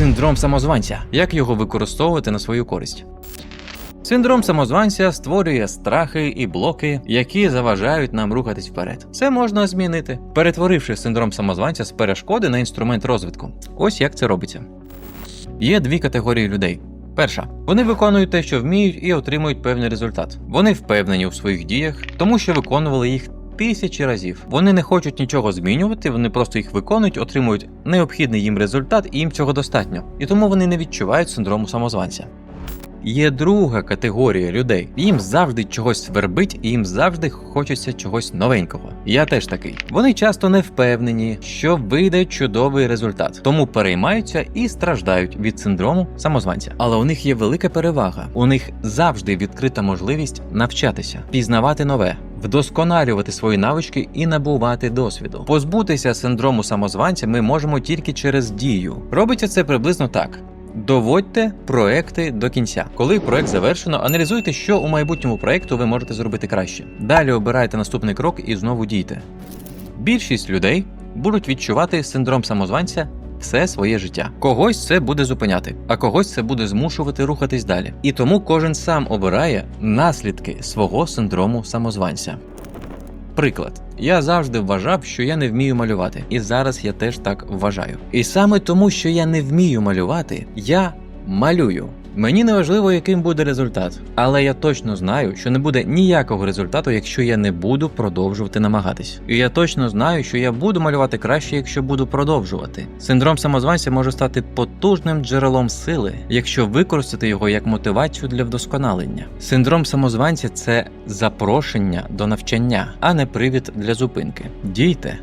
Синдром самозванця. Як його використовувати на свою користь? Синдром самозванця створює страхи і блоки, які заважають нам рухатись вперед. Це можна змінити, перетворивши синдром самозванця з перешкоди на інструмент розвитку. Ось як це робиться. Є дві категорії людей. Перша, вони виконують те, що вміють, і отримують певний результат. Вони впевнені у своїх діях, тому що виконували їх тисячі разів. Вони не хочуть нічого змінювати, вони просто їх виконують, отримують необхідний їм результат, і їм цього достатньо. І тому вони не відчувають синдрому самозванця. Є друга категорія людей. Їм завжди чогось свербить, і їм завжди хочеться чогось новенького. Я теж такий. Вони часто не впевнені, що вийде чудовий результат, тому переймаються і страждають від синдрому самозванця. Але у них є велика перевага. У них завжди відкрита можливість навчатися, пізнавати нове. Вдосконалювати свої навички і набувати досвіду. Позбутися синдрому самозванця ми можемо тільки через дію. Робиться це приблизно так: Доводьте проекти до кінця. Коли проект завершено, аналізуйте, що у майбутньому проекту ви можете зробити краще. Далі обирайте наступний крок і знову дійте. Більшість людей будуть відчувати синдром самозванця все своє життя. Когось це буде зупиняти, а когось це буде змушувати рухатись далі. І тому кожен сам обирає наслідки свого синдрому самозванця. Приклад, я завжди вважав, що я не вмію малювати, і зараз я теж так вважаю. І саме тому, що я не вмію малювати, я малюю. Мені не важливо, яким буде результат, але я точно знаю, що не буде ніякого результату, якщо я не буду продовжувати намагатись. І я точно знаю, що я буду малювати краще, якщо буду продовжувати. Синдром самозванця може стати потужним джерелом сили, якщо використати його як мотивацію для вдосконалення. Синдром самозванця це запрошення до навчання, а не привід для зупинки. Дійте.